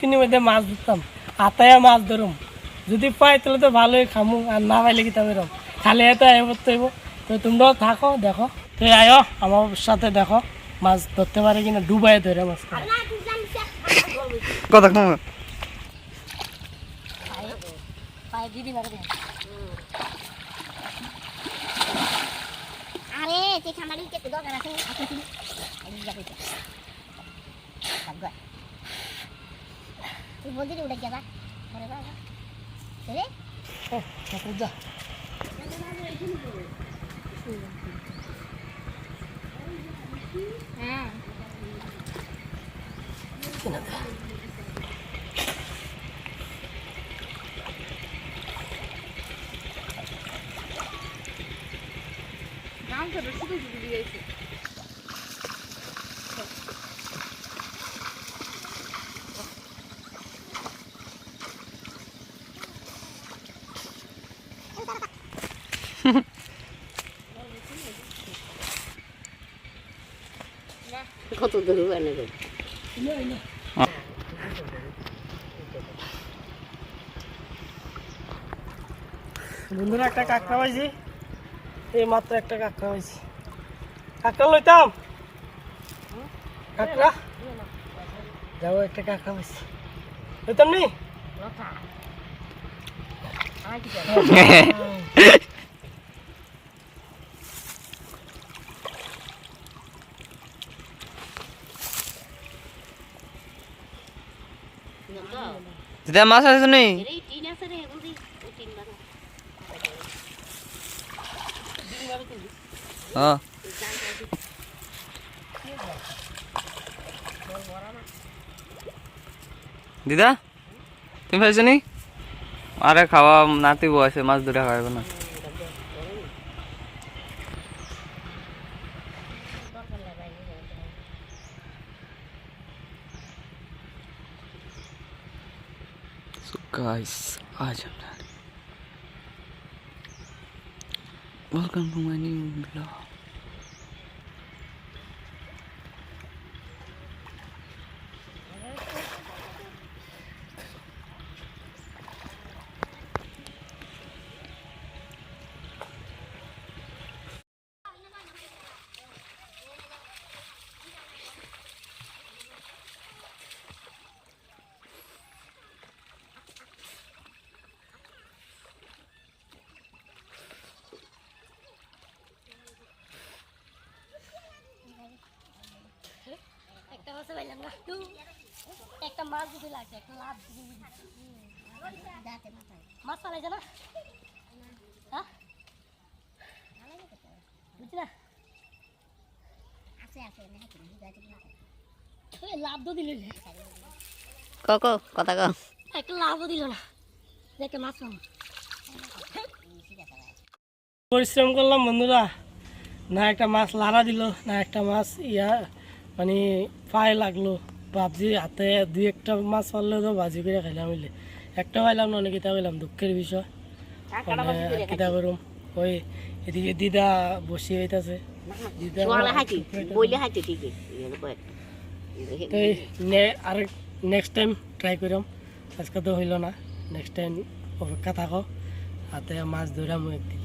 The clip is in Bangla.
তিনি মধ্যে মাছ ধরতাম আতায়া মাছ ধরুম যদি পাই তাহলে তো ভালোই খামু আর না পাইলে কি তবে রম খালি এত আয় করতে হইব তো তোমরাও থাকো দেখো। তো আয়ো আমার সাথে দেখো মাছ ধরতে পারে কিনা ডুবাই ধরে মাছ। কথা কম। আরে আপনি তুমি এই যাবে তুই বললি উড়ে যাবা আরে বাবা কত দূর এনে দেবে বন্ধুরা একটা কাঁকড়া পাইছি এই মাত্র একটা কাঁকড়া পাইছি কাঁকড়া লইতাম কাঁকড়া যাবো একটা কাঁকড়া পাইছি লইতাম নি দিদা মাছ আছে নি এই টিন আছে রে বুঝি ওই টিন বানা হ্যাঁ দিদা তুমি পাইছো নি আরে খাওয়া নাতি বসে মাছ ধরে খাওয়াবে না সো গাইস আজ আমরা welcome to my new blog new vlog. একটা মাছ পাইলাম না একটা মাছ যদি লাগছে একটা লাভ যদি যাতে মাথায়। মাছ পালাইছে না? হ্যাঁ? বুঝছি না? আছে আছে লাভ তো দিল ক ক কথা ক। একটা লাভও দিল না। দেখে মাছ পরিশ্রম করলাম বন্ধুরা। না একটা মাছ লাড়া দিল না একটা মাছ ইয়া মানে পায়ে লাগল। ভাবছি হাতে দুই একটা মাছ পারলে তো ভাজি করে খাইলাম হইলে একটা পাইলাম না অনেক কিতা পাইলাম দুঃখের বিষয়। মানে কিতা করুম? ওই এদিকে দিদা বসে হইতাছে। তো আর নেক্সট টাইম ট্রাই করিম আজকে তো হইল না। নেক্সট টাইম অপেক্ষা থাকো। হাতে মাছ ধরাম একদিন।